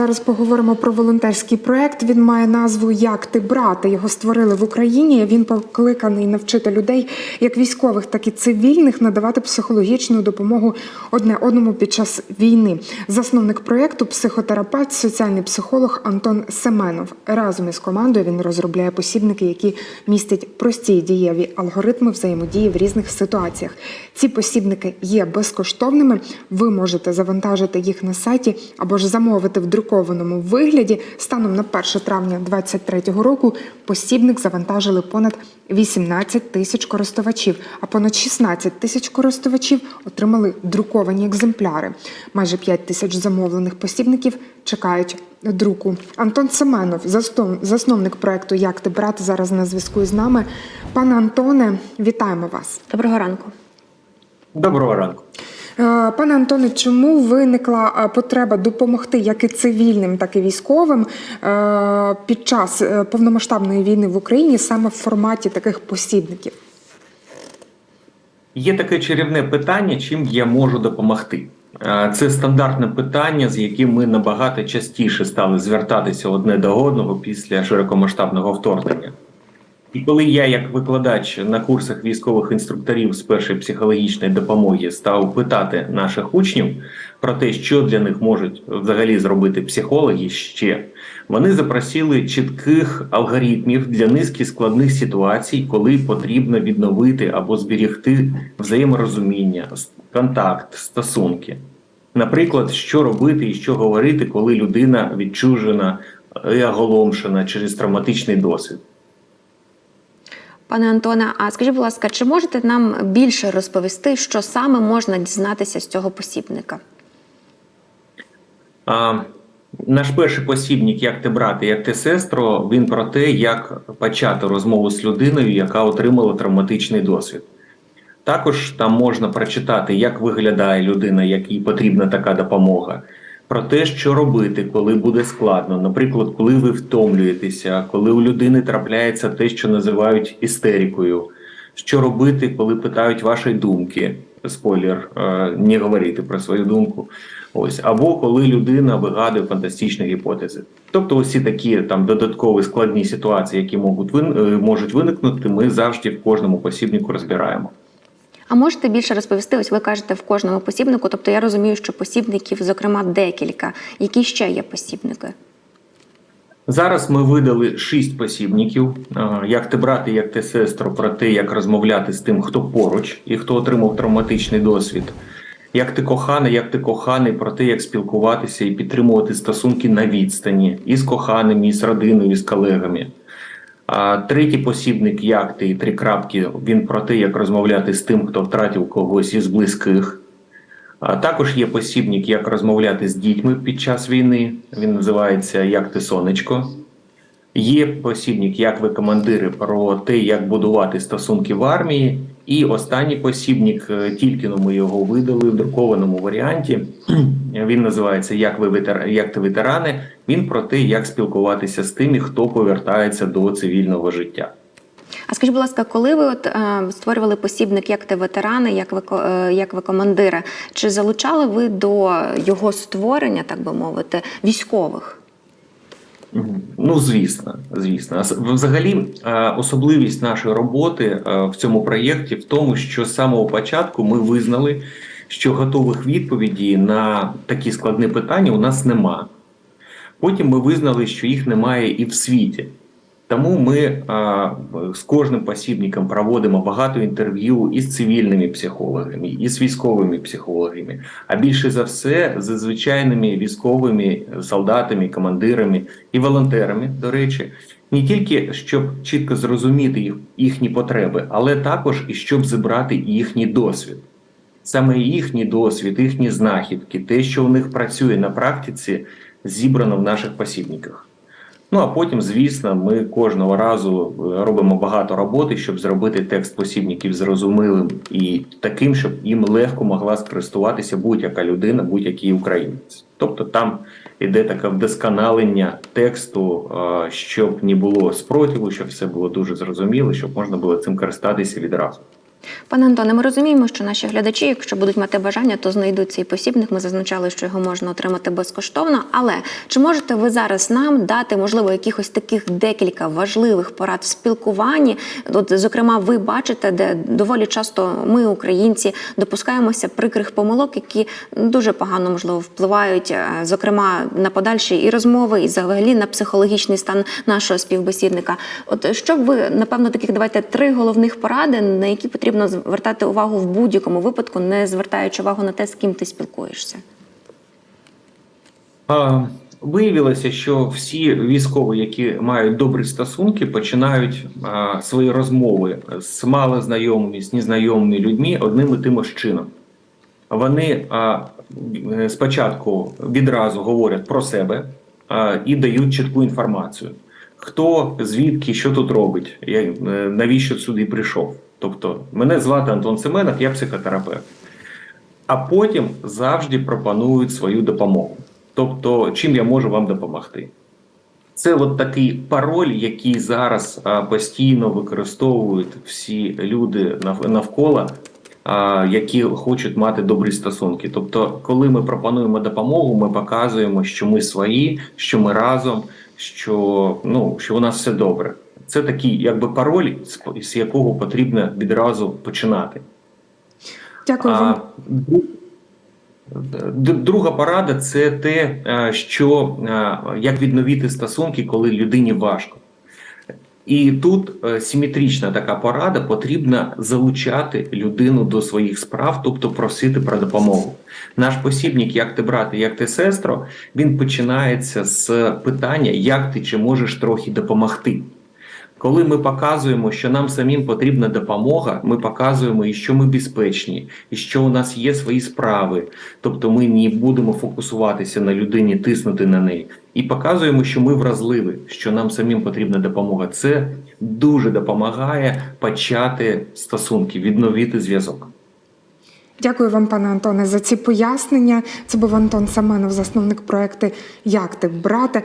зараз поговоримо про волонтерський проект. Він має назву Як ти брати. Його створили в Україні. Він покликаний навчити людей, як військових, так і цивільних, надавати психологічну допомогу одне одному під час війни. Засновник проекту психотерапевт, соціальний психолог Антон Семенов. Разом із командою він розробляє посібники, які містять прості і дієві алгоритми взаємодії в різних ситуаціях. Ці посібники є безкоштовними. Ви можете завантажити їх на сайті або ж замовити в друкованому вигляді. Станом на 1 травня 2023 року посібник завантажили понад 18 тисяч користувачів, а понад 16 тисяч користувачів отримали друковані екземпляри. Майже 5 тисяч замовлених посібників чекають друку. Антон Семенов, засновник проекту Як ти брати зараз на зв'язку із нами. Пане Антоне, вітаємо вас. Доброго ранку. Доброго ранку. Е, Пане Антоне, чому виникла е, потреба допомогти як і цивільним, так і військовим е, під час повномасштабної війни в Україні саме в форматі таких посібників? Є таке чарівне питання, чим я можу допомогти. Це стандартне питання, з яким ми набагато частіше стали звертатися одне до одного після широкомасштабного вторгнення. І коли я, як викладач на курсах військових інструкторів з першої психологічної допомоги, став питати наших учнів про те, що для них можуть взагалі зробити психологи ще, вони запросили чітких алгоритмів для низки складних ситуацій, коли потрібно відновити або зберігти взаєморозуміння, контакт, стосунки. Наприклад, що робити і що говорити, коли людина відчужена і оголомшена через травматичний досвід. Пане Антоне, а скажіть, будь ласка, чи можете нам більше розповісти, що саме можна дізнатися з цього посібника? А, наш перший посібник, як ти брати, як ти сестро, він про те, як почати розмову з людиною, яка отримала травматичний досвід. Також там можна прочитати, як виглядає людина, якій потрібна така допомога, про те, що робити, коли буде складно. Наприклад, коли ви втомлюєтеся, коли у людини трапляється те, що називають істерикою. Що робити, коли питають ваші думки? Спойлер, е, не говорити про свою думку. Ось або коли людина вигадує фантастичні гіпотези. Тобто, ці такі там додаткові складні ситуації, які е, можуть виникнути, ми завжди в кожному посібнику розбираємо. А можете більше розповісти? Ось ви кажете в кожному посібнику. Тобто я розумію, що посібників, зокрема, декілька. Які ще є посібники? Зараз ми видали шість посібників: е, як ти брати, як ти сестру, про те, як розмовляти з тим, хто поруч і хто отримав травматичний досвід. Як ти коханий, як ти коханий, про те, як спілкуватися і підтримувати стосунки на відстані і з коханими, і з родиною, і з колегами. А третій посібник, як ти, три крапки, він про те, як розмовляти з тим, хто втратив когось із близьких. Також є посібник, як розмовляти з дітьми під час війни. Він називається Як ти сонечко. Є посібник, як ви командири, про те, як будувати стосунки в армії. І останній посібник, е, тільки ми його видали в друкованому варіанті. Він називається Як ви ветер... як ти ветерани. Він про те, як спілкуватися з тими, хто повертається до цивільного життя. А скажіть, будь ласка, коли ви от е, створювали посібник, як ти ветерани, як ви е, як ви командири, чи залучали ви до його створення, так би мовити, військових? Ну, звісно, звісно. Взагалі, е, особливість нашої роботи е, в цьому проєкті в тому, що з самого початку ми визнали, що готових відповідей на такі складні питання у нас нема. Потім ми визнали, що їх немає і в світі. Тому ми е, з кожним посібником проводимо багато інтерв'ю із цивільними психологами, і з військовими психологами, а більше за все з звичайними військовими солдатами, командирами і волонтерами, до речі, не тільки щоб чітко зрозуміти їх, їхні потреби, але також і щоб зібрати їхній досвід. Саме їхній досвід, їхні знахідки, те, що у них працює на практиці, зібрано в наших посібниках. Ну а потім, звісно, ми кожного разу е, робимо багато роботи, щоб зробити текст посібників зрозумілим і таким, щоб їм легко могла скористуватися будь-яка людина, будь-який українець. Тобто там іде таке вдосконалення тексту, е, щоб не було спротиву, щоб все було дуже зрозуміло, щоб можна було цим користатися відразу. Пане Антоне, ми розуміємо, що наші глядачі, якщо будуть мати бажання, то знайдуть цей посібник. Ми зазначали, що його можна отримати безкоштовно. Але чи можете ви зараз нам дати, можливо, якихось таких декілька важливих порад в спілкуванні? От, зокрема, ви бачите, де доволі часто ми, українці, допускаємося прикрих помилок, які дуже погано можливо впливають, е, зокрема на подальші і розмови, і взагалі на психологічний стан нашого співбесідника. От що б ви напевно таких давайте три головних поради, на які потрібно звертати увагу в будь-якому випадку, не звертаючи увагу на те, з ким ти спілкуєшся. А, Виявилося, що всі військові, які мають добрі стосунки, починають а, свої розмови з малознайомими, з незнайомими людьми одним і тим ж чином. Вони а, е, спочатку відразу говорять про себе а, і дають чітку інформацію. Хто, звідки, що тут робить, я, е, навіщо сюди прийшов. Тобто, мене звати Антон Семенов, я психотерапевт. А потім завжди пропонують свою допомогу. Тобто, чим я можу вам допомогти? Це от такий пароль, який зараз постійно використовують всі люди навколо, які хочуть мати добрі стосунки. Тобто, коли ми пропонуємо допомогу, ми показуємо, що ми свої, що ми разом, що, ну, що у нас все добре. Це такий, якби пароль, з- якого потрібно відразу починати. Дякую А, вам. Друга порада це те, е, що е, як відновити стосунки, коли людині важко. І тут е, симетрична така порада потрібно залучати людину до своїх справ, тобто просити про допомогу. Наш посібник, як ти брати, як ти сестро, він починається з питання, як ти чи можеш трохи допомогти. Коли ми показуємо, що нам самим потрібна допомога, ми показуємо, і що ми безпечні, і що у нас є свої справи. Тобто ми не будемо фокусуватися на людині, тиснути на неї. І показуємо, що ми вразливі, що нам самим потрібна допомога. Це дуже допомагає почати стосунки, відновити зв'язок. Дякую вам, пане Антоне, за ці пояснення. Це був Антон Семенов, засновник проекту Як ти брати.